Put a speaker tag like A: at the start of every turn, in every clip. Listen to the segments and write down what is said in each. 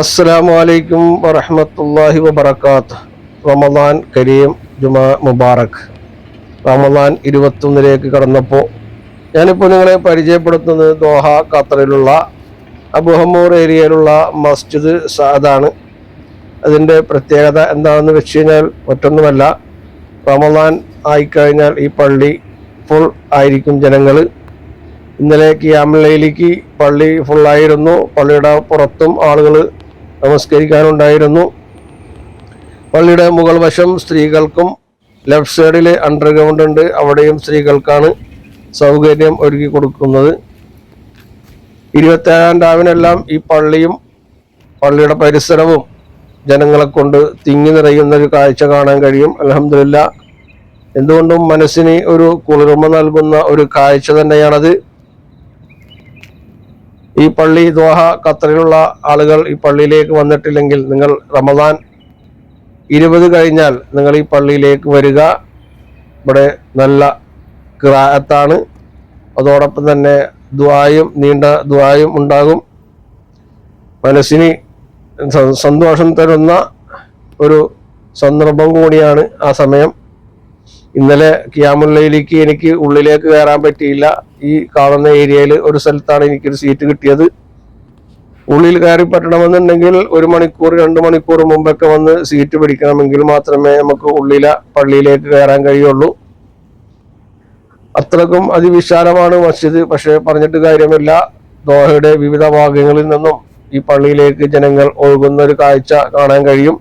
A: അസ്സലാമു വലൈക്കും വറഹമത്തല്ലാഹി വബർക്കാത്ത് റമദാൻ കരീം ജുമാ മുബാറക്. റമദാൻ ഇരുപത്തൊന്നിലേക്ക് കടന്നപ്പോൾ ഞാനിപ്പോൾ നിങ്ങളെ പരിചയപ്പെടുത്തുന്നത് ദോഹ ഖത്തറിലുള്ള അബുഹമ്മൂർ ഏരിയയിലുള്ള മസ്ജിദ് സാദാണ്. അതിന്റെ പ്രത്യേകത എന്താണെന്ന് വെച്ച് കഴിഞ്ഞാൽ മറ്റൊന്നുമല്ല. റമദാൻ ആയിക്കഴിഞ്ഞാൽ ഈ പള്ളി ഫുൾ ആയിരിക്കും ജനങ്ങൾ ഇന്നലെ കിയാമലയിലേക്ക് പള്ളി ഫുള്ളായിരുന്നു പള്ളിയുടെ പുറത്തും ആളുകൾ നമസ്കരിക്കാനുണ്ടായിരുന്നു. പള്ളിയുടെ മുകൾ വശം സ്ത്രീകൾക്കും ലെഫ്റ്റ് സൈഡിൽ അണ്ടർഗ്രൗണ്ട് ഉണ്ട്. അവിടെയും സ്ത്രീകൾക്കാണ് സൗകര്യം ഒരുക്കി കൊടുക്കുന്നത്. ഇരുപത്തേഴാം രാവിനെല്ലാം ഈ പള്ളിയും പള്ളിയുടെ പരിസരവും ജനങ്ങളെ കൊണ്ട് തിങ്ങി നിറയുന്ന ഒരു കാഴ്ച കാണാൻ കഴിയും. അലഹമില്ല എന്തുകൊണ്ടും മനസ്സിന് ഒരു കുളിർമ നൽകുന്ന ഒരു കാഴ്ച തന്നെയാണത്. ഈ പള്ളി ദോഹ ഖത്തറിലുള്ള ആളുകൾ ഈ പള്ളിയിലേക്ക് വന്നിട്ടില്ലെങ്കിൽ നിങ്ങൾ റമദാൻ ഇരുപത് കഴിഞ്ഞാൽ നിങ്ങൾ ഈ പള്ളിയിലേക്ക് വരിക. ഇവിടെ നല്ല കിറായത്താണ്. അതോടൊപ്പം തന്നെ ദ്വായും നീണ്ട ദ്വായും ഉണ്ടാകും. മനസ്സിന് സന്തോഷം തരുന്ന ഒരു സന്ദർഭം കൂടിയാണ് ആ സമയം. ഇന്നലെ കിയാമുല്ലയിലേക്ക് എനിക്ക് ഉള്ളിലേക്ക് കയറാൻ പറ്റിയില്ല. ഈ കാണുന്ന ഏരിയയിൽ ഒരു സ്ഥലത്താണ് എനിക്കൊരു സീറ്റ് കിട്ടിയത്. ഉള്ളിൽ കയറി പറ്റണമെന്നുണ്ടെങ്കിൽ ഒരു മണിക്കൂർ രണ്ട് മണിക്കൂർ മുമ്പൊക്കെ വന്ന് സീറ്റ് പിടിക്കണമെങ്കിൽ മാത്രമേ നമുക്ക് ഉള്ളിലെ പള്ളിയിലേക്ക് കയറാൻ കഴിയുള്ളൂ. അത്രക്കും അതിവിശാലമാണ് മസ്ജിദ്. പക്ഷേ പറഞ്ഞിട്ട് കാര്യമില്ല. ദോഹയുടെ വിവിധ ഭാഗങ്ങളിൽ നിന്നും ഈ പള്ളിയിലേക്ക് ജനങ്ങൾ ഒഴുകുന്ന ഒരു കാഴ്ച കാണാൻ കഴിയും.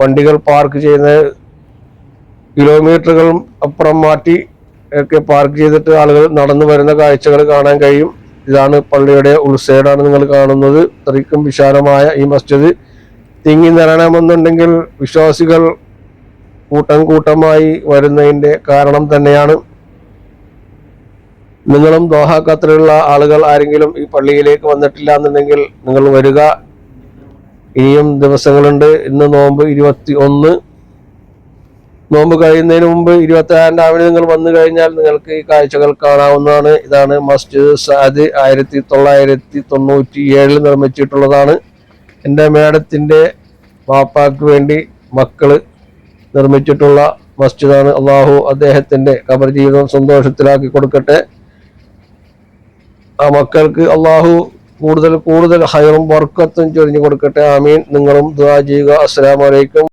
A: വണ്ടികൾ പാർക്ക് ചെയ്യുന്ന കിലോമീറ്ററുകൾ അപ്പുറം മാറ്റി ഒക്കെ പാർക്ക് ചെയ്തിട്ട് ആളുകൾ നടന്നു വരുന്ന കാഴ്ചകൾ കാണാൻ കഴിയും. ഇതാണ് പള്ളിയുടെ ഉൾസൈഡാണ് നിങ്ങൾ കാണുന്നത്. ഇത്രയ്ക്കും വിശാലമായ ഈ മസ്ജിദ്. തിങ്ങി നിറയണമെന്നുണ്ടെങ്കിൽ വിശ്വാസികൾ കൂട്ടം കൂട്ടമായി വരുന്നതിന്റെ കാരണം തന്നെയാണ്. നിങ്ങളും ദോഹ ഖത്തറിലുള്ള ആളുകൾ ആരെങ്കിലും ഈ പള്ളിയിലേക്ക് വന്നിട്ടില്ല എന്നുണ്ടെങ്കിൽ നിങ്ങൾ വരിക. ഇനിയും ദിവസങ്ങളുണ്ട്. ഇന്ന് നോമ്പ് ഇരുപത്തി ഒന്ന്. നോമ്പ് കഴിയുന്നതിന് മുമ്പ് ഇരുപത്തി ആറാം രാവിലെ നിങ്ങൾ വന്നു കഴിഞ്ഞാൽ നിങ്ങൾക്ക് ഈ കാഴ്ചകൾ കാണാവുന്നതാണ്. ഇതാണ് മസ്ജിദ് സാദ് ആയിരത്തി തൊള്ളായിരത്തി തൊണ്ണൂറ്റി ഏഴിൽ നിർമ്മിച്ചിട്ടുള്ളതാണ്. എന്റെ മേഡത്തിന്റെ വാപ്പാക്ക് വേണ്ടി മക്കൾ നിർമ്മിച്ചിട്ടുള്ള മസ്ജിദാണ്. അള്ളാഹു അദ്ദേഹത്തിന്റെ കബർ ജീവിതം സന്തോഷത്തിലാക്കി കൊടുക്കട്ടെ. ആ മക്കൾക്ക് അള്ളാഹു കൂടുതൽ കൂടുതൽ ഹൈറും വർക്കത്തും ചൊരിഞ്ഞു കൊടുക്കട്ടെ. ആമീൻ. നിങ്ങളും ദുആ ചെയ്യുക. അസ്സലാമു അലൈക്കും.